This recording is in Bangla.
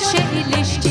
সেই লিস্ট